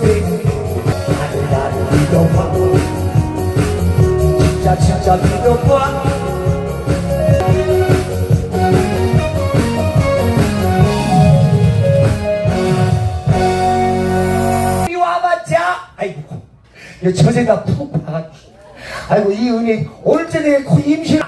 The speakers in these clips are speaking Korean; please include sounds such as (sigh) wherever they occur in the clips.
빅 나는 이 와봐 자? 아이고. 저 생각 푹 박았지 아이고 이 은혜 오늘 저녁에 코 임신.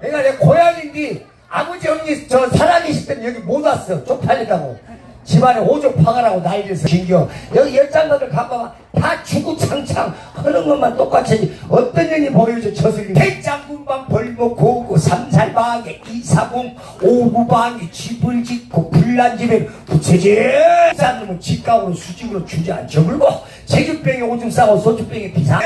내가 내 고향인데 아버지 언니 저 사랑이실 때 여기 못 왔어. 쪽팔리다고. 집안에 오죽 파가라고 난리에서 긴겨. 여기 열장가들 가봐봐. 다 주구창창 하는 것만 똑같이 어떤 년이 보여줘 저슬림. 백장군방 벌목 고고 삼살방에 이사공 오구방에 집을 짓고 불난 집에 부채질 싼 놈은 집값으로 수직으로 주저앉 저물고 제주병에 오줌 싸고 소주병에 비상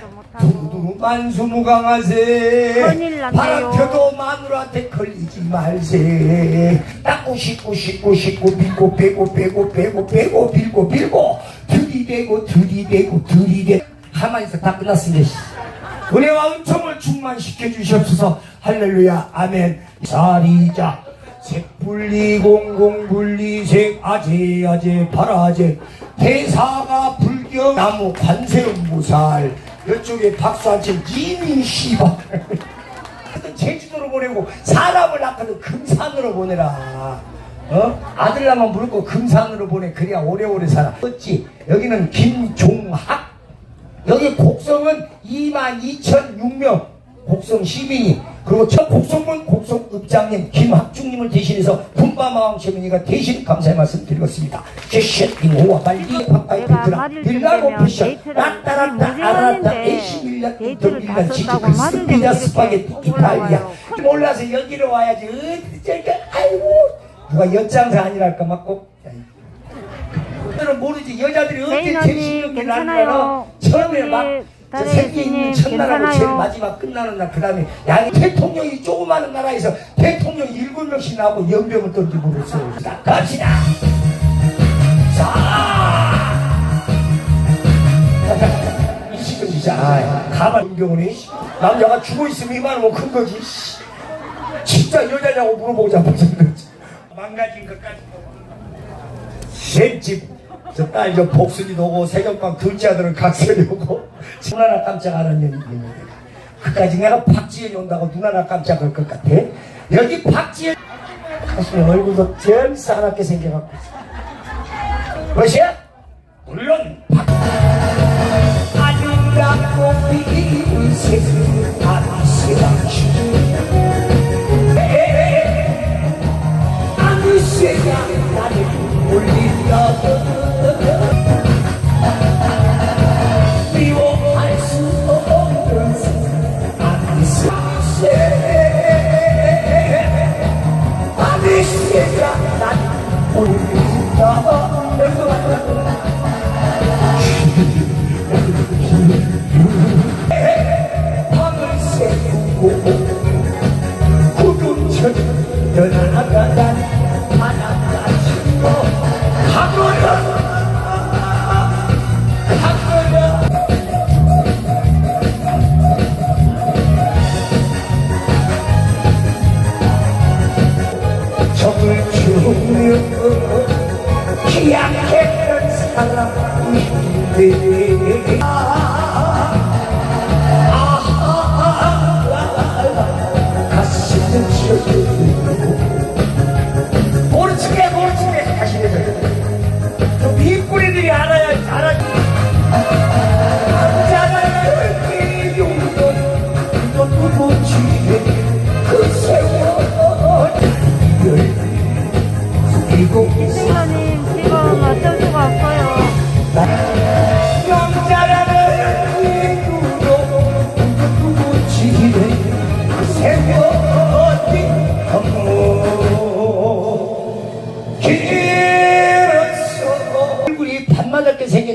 두루 두루 만수무강하세 큰일 났네요. 바람 펴도 마누라한테 걸리지 말세 닦고 씻고 씻고 씻고 빌고 빼고 빼고 빼고 빼고 빌고 빌고 들이대고 들이대고 들이대 가만히 있어 다 끝났습니다 은혜와 은총을 충만시켜 주시옵소서 할렐루야 아멘 자리자 색분리 공공분리 색 아재 아재 파라재 대사가 불교 나무 관세음보살 이쪽에 박수 한채 이민 씨발. 제주도로 보내고 사람을 낳거든 금산으로 보내라. 어? 아들 낳으면 무조건 금산으로 보내. 그래야 오래오래 살아. 어찌? 여기는 김종학. 여기 곡성은 22,006명 곡성 시민이 그리고 첫 곡성문 곡성읍장님 김학중님을 대신해서 분바마왕 시민이가 대신 감사의 말씀 드리겠습니다. 내가 비트라 말을 빌라고 들으면 피셔 데이트를 라따라따 아라따 데이트를 다 인터밀라 썼다고 치즈 이렇게 스파게티 이탈리아. 몰라서 여기로 와야지. 저기 아이고. 누가 엿장사 아니랄까 들은 모르지. 여자들이 제식력이 나는 괜찮아요. 처음에 막 저 생기 있는 첫날하고 제일. 마지막 끝나는 날 그 다음에 양이 대통령이 조그마한 나라에서 대통령 일곱 명씩 나오고 연병을 던지 모르겠어요. 자, 갑시다. 자. 이 시간 진짜 아, 가만 은경훈이 남자가 죽어 있으면 이만하면 큰 거지. 씨. 진짜 여자냐고 물어보고 잡았는데 망가진 것까지. 셋집 저딸저 복순이도 오고 세경방 둘째 아들은 각설이 오고. 눈 하나 깜짝 안 하는 년입니다 그까지 내가 박지현이 온다고 눈 하나 깜짝할 것 같아? 여기 박지현 가슴에 얼굴도 제일 싸납게 생겨갖고 무엇이야? 물론 박 아름답고 비운 세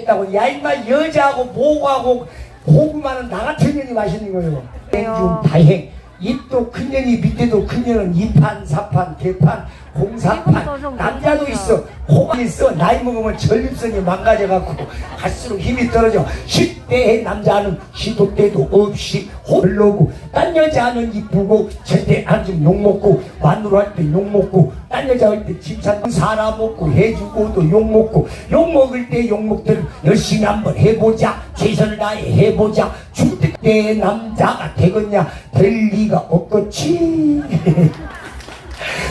생겼다고 야 임마 여자하고 모고하고 고구마는 나 같은 년이 맛있는 거예요. 땡중 다행. 입도 큰 년이 밑에도 큰 년은 이판 사판 개판 공사판 남자도 있어 코가 있어 나이 먹으면 전립선이 망가져갖고 갈수록 힘이 떨어져. 10대의 남자는 시도 때도 없이 홀로고 딴 여자는 이쁘고 절대 안좀 욕먹고 마누라 할 때 욕먹고 딴 여자 할때 칭찬 사람 먹고 해주고도 욕먹고 욕먹을 때 욕먹들 열심히 한번 해보자. 최선을 다해 해보자. 죽을 때 남자가 되겠냐? 될 리가 없겠지 (laughs)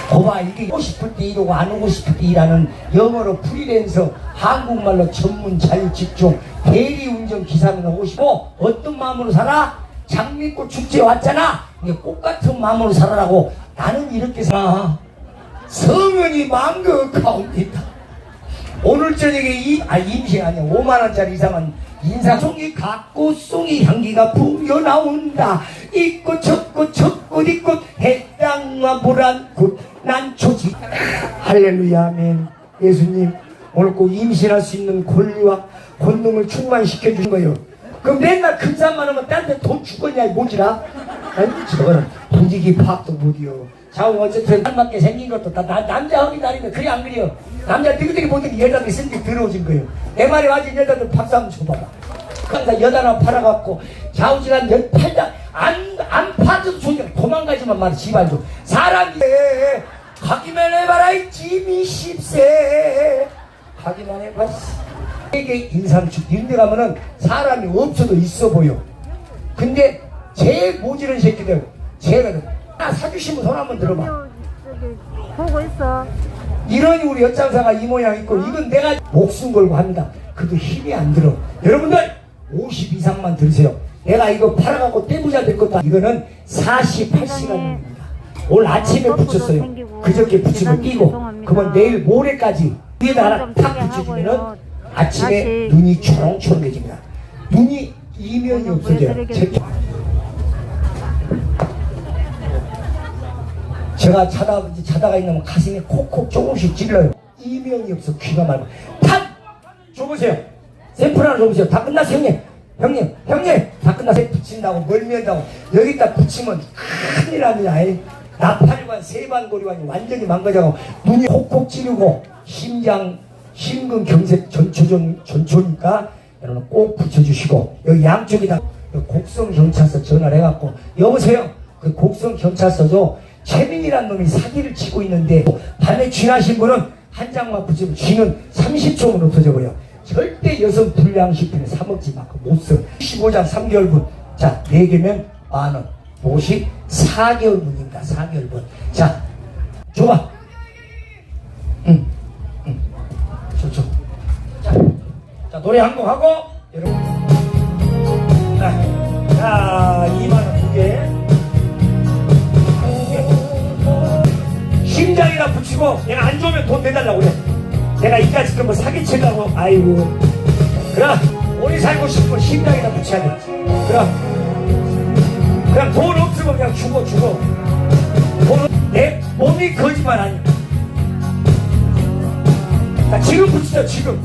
거봐 이게 오고 싶을 때 이러고 안 오고 싶을 때 일하는 영어로 프리랜서 한국말로 전문 자유 직종 대리운전 기사는 오고 싶고 어떤 마음으로 살아? 장미꽃 축제 왔잖아 이게 꽃 같은 마음으로 살아라고 나는 이렇게 살아 성은이 망극하옵니다 오늘 저녁에 이, 아, 임시 아니야. 5만원짜리 이상은 인사송이 갖고 송이 향기가 풍겨 나온다. 이꽃 저꽃 저꽃 이꽃 해당과 보란꽃 난초지. 할렐루야 아멘. 예수님 오늘 꼭 임신할 수 있는 권리와 권능을 충만시켜 주신 거예요. 그럼 맨날 큰 산만 하면 딴데 돈 주겠냐 이 모지라? 아니 저거는 분위기 파악도 못이요. 자 어쨌든 한 맞게 생긴 것도 다 나- 남자 하기 다니는 그래 안 그래요? 남자 되게 보더니 여자들이 생기 더러워진 거예요. 내 말이 맞은 여자들 박수 한번 줘봐봐. 그러니까 여자 하나 팔아갖고 좌우지간 여 팔다 안안 파도 좋으니까 도망가지만 말이 지발도 사람이 가기만 해봐라 이 짐이 십세 가기만 해봐 세계 인삼축 이런 데 가면은 사람이 없어도 있어 보여 근데 제일 모지른 새끼들 제가 하나 사주시면 손 한번 들어봐 보고 있어. 이러니 우리 엿장사가 이 모양 있고 이건 내가 목숨 걸고 합니다. 그도 힘이 안 들어. 여러분들 50 이상만 들으세요. 내가 이거 팔아갖고 떼부자 될 것도 이거는 48시간입니다. 오늘 아침에 어, 붙였어요. 그저께 붙이면 끼고. 그러면 내일 모레까지 위에다 하나 좀탁 붙여주면은. 아침에 눈이 초롱초롱해집니다. 눈이 이면이 없어져요. 제- 제가 자다, 자다가 있는 가슴에 콕콕 조금씩 찔러요. 이명이 없어, 귀가 맑아. 탁! 줘보세요. 샘플 하나 줘보세요. 다 끝났어, 형님. 형님, 형님! 다 끝났어. 붙인다고, 멀미한다고. 여기다 붙이면 큰일 납니다. 나팔관, 세반고리관이 완전히 망가져가고, 눈이 콕콕 찌르고, 심장, 심근경색 전초전, 전초니까, 여러분 꼭 붙여주시고, 여기 양쪽에다 곡성 경찰서 전화를 해갖고, 여보세요? 그 곡성 경찰서도 최민이란 놈이 사기를 치고 있는데 밤에 쥐나신 분은 한 장만 붙이면 쥐는 30초면 없어져 버려. 절대 여성 불량식품에 사먹지 마. 그 못 써. 15장 3개월분. 자, 4개면 만 원. 옷이 4개월 분입니다. 4개월 분. 자, 줘봐. 응, 응. 줘, 줘. 자, 자 노래 한 곡 하고, 여러분. 자, 자 2만원 두 개. 심장이나 붙이고 내가 안 좋으면 돈 내달라고 그래 내가 이까짓 거뭐 사기친다고 아이고 그럼 오래 살고 싶으면 심장이나 붙여야 돼 그럼 그냥 돈 없으면 그냥 죽어 죽어. 돈은 내 몸이 거짓말 아니야. 자 지금 붙이자 지금.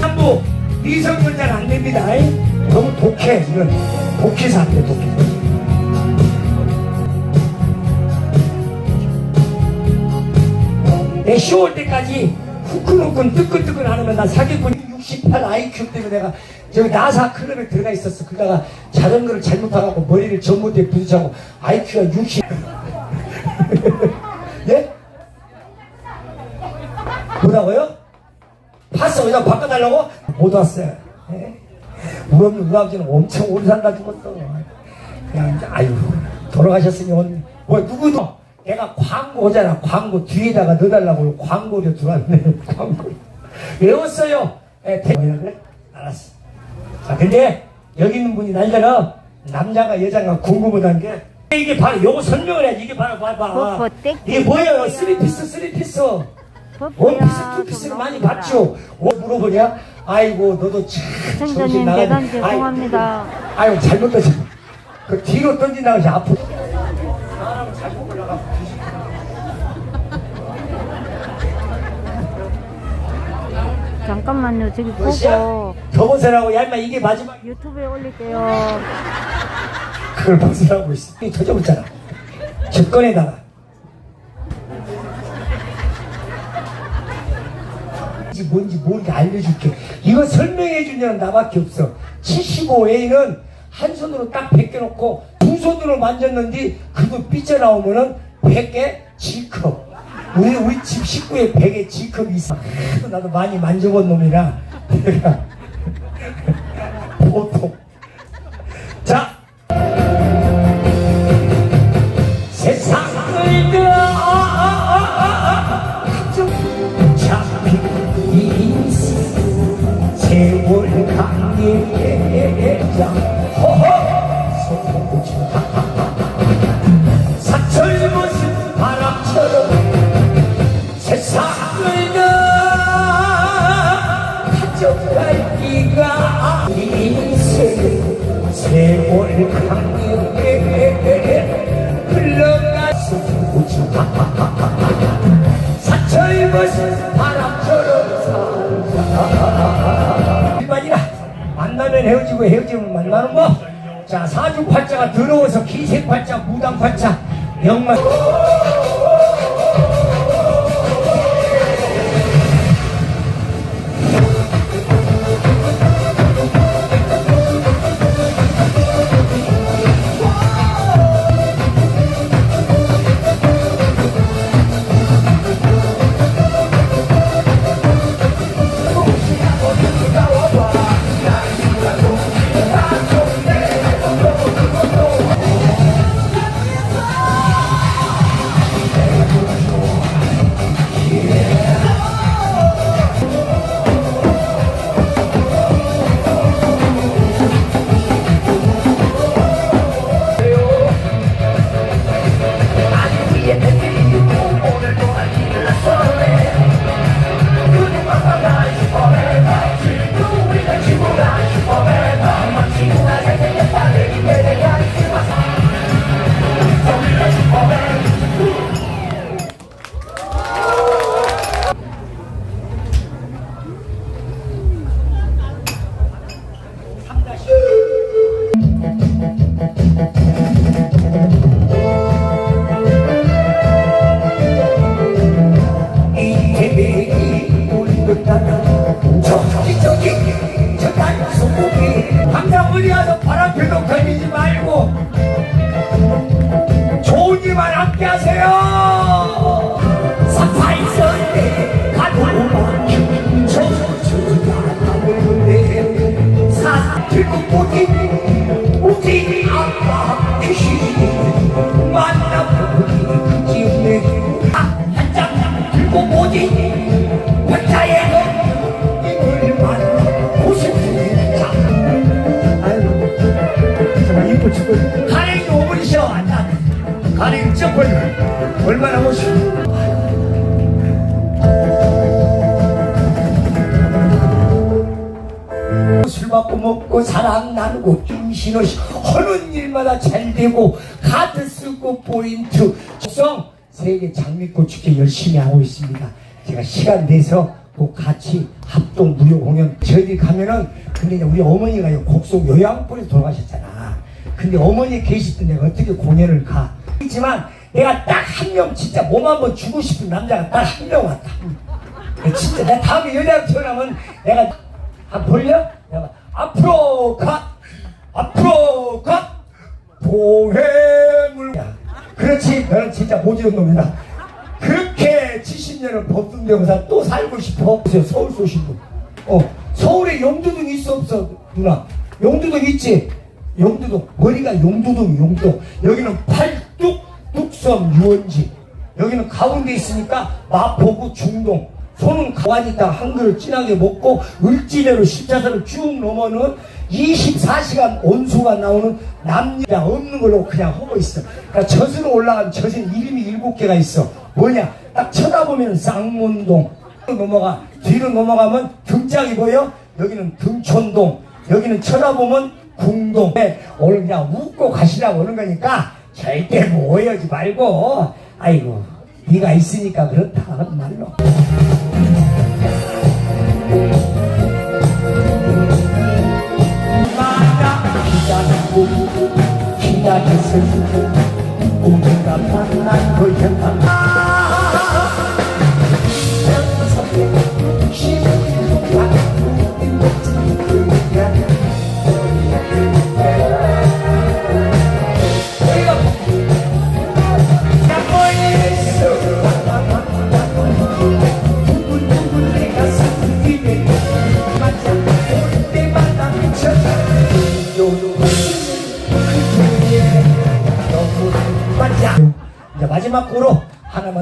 한부 미성년자는 안 됩니다. 이. 너무 독해 이건. 독해서 안 돼 독해. 내 쉬울 때까지 후끈후끈 뜨끈뜨끈 하면 나 사기꾼 68 IQ 때문에 내가 저기 나사 클럽에 들어가 있었어. 그러다가 자전거를 잘못하고 머리를 전봇대에 부딪혀고 IQ가 60. 예? 뭐라고요? 봤어. 그냥 바꿔달라고? 못 왔어요. 예? 우리 우리 아버지는 엄청 오래 살다 죽었어. 그냥 아유 돌아가셨으니 오늘 뭐 누구도 내가 광고잖아 광고 뒤에다가 넣어달라고 광고를 들어왔네 (laughs) 광고 외웠어요 에, 대... 뭐라 그래? 알았어 자 근데 여기 있는 분이 날잖아 남자가 여자가 궁금하다는 게 이게 바로 요거 설명을 해야지. 이게 바로 봐봐 버퍼 땡 이게 뭐예요? 쓰리피스 쓰리피스. 원피스 투피스를 많이 봤죠. 뭐. 물어보냐? 아이고 너도 참 정신 청자님 나가 대단 죄송합니다. 아유 잘못 던져 그 뒤로 던진다고 해서 앞으로 잠깐만요. 저기 몇이야? 보고 저번세라고 야 임마 이게 마지막 유튜브에 올릴게요. 그걸 벗으라고 있어 이 터져붙잖아 저 꺼내다가 이게 뭔지 뭔지 알려줄게 이거 설명해 주냐는 나밖에 없어 75A는 한 손으로 딱 벗겨놓고 두 손으로 만졌는데 그거 삐져나오면은 100개 G컵 왜 우리 집 식구의 베개 G컵이 있어? 나도 많이 만져본 놈이라. 보통. 자. 세월 강에 깨자. 사쳐 입어서 바람처럼 살자 일반이나 만나면 헤어지고 헤어지면 만나는 거. 자 사주 팔자가 더러워서 기생 팔자 무당 팔자 영만 받고 먹고 사랑 나누고 김신호씨 하는 일마다 잘 되고 카드 쓰고 포인트. 적성 세계 장미꽃 축제 열심히 하고 있습니다. 제가 시간 내서 꼭 같이 합동 무료 공연 저희들이 가면은 근데 우리 어머니가 이 곡성 요양원에 돌아가셨잖아. 근데 어머니 때 내가 어떻게 공연을 가? 있지만 내가 딱 한 명 진짜 몸 한 번 주고 싶은 남자가 딱 한 명 왔다. 진짜 내가 다음에 여자가 태어나면 내가 한 볼려? 내가 앞으로 가 앞으로 가. 보행을 야, 그렇지. 너는 진짜 모지는 놈이다. 그렇게 70년을 법등대고사 또 살고 싶어? 서울 소신 분. 어, 서울에 용두동 있어 없어 누나? 용두동 있지? 용두동 머리가 용두동 용두동 여기는 팔뚝 뚝섬 유원지. 여기는 가운데 있으니까 마포구 중동 손은 가만히 있다 한 그릇 진하게 먹고 을지대로 십자선을 쭉 넘어는 24시간 온수가 나오는 남녀가 없는 걸로 그냥 하고 있어. 그러니까 젖으로 올라간 젖은 이름이 일곱 개가 있어. 뭐냐? 딱 쳐다보면 쌍문동 넘어가 뒤로 넘어가면 등짝이 보여. 여기는 등촌동. 여기는 쳐다보면 궁동. 네, 오늘 그냥 웃고 가시라고 오는 거니까 절대 뭐 오해하지 말고 아이고 네가 있으니까 그렇다 하는 말로. 기다렸을 우리가 만난 거였다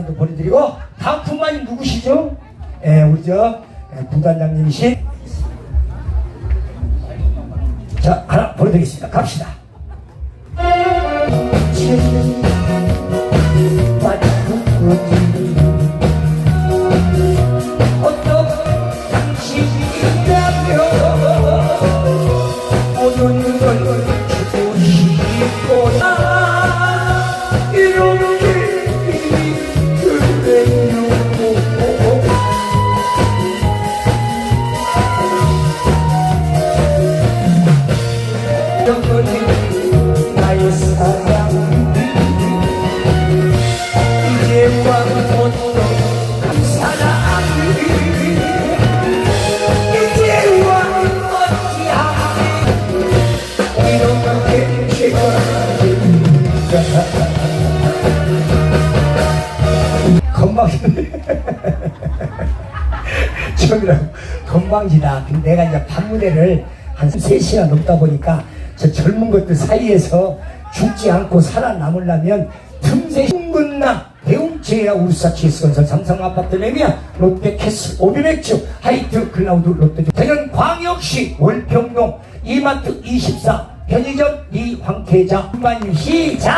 더 보내드리고 다음 분만이 누구시죠? 예, 우리 저 예, 부단장님이신 자 하나 보내드리겠습니다. 갑시다. 건방지다. 근데 내가 이제 방문회를 한 3시간 넘다 보니까 저 젊은 것들 사이에서 죽지 않고 살아남으려면 틈새 흥근남 대웅체야 울사 치스 건설 삼성아파트 레미아 롯데캐슬 오비맥주 하이트 클라우드 롯데주. 대전 광역시 월평동 이마트 24 편의점 이황태자. 만유 시작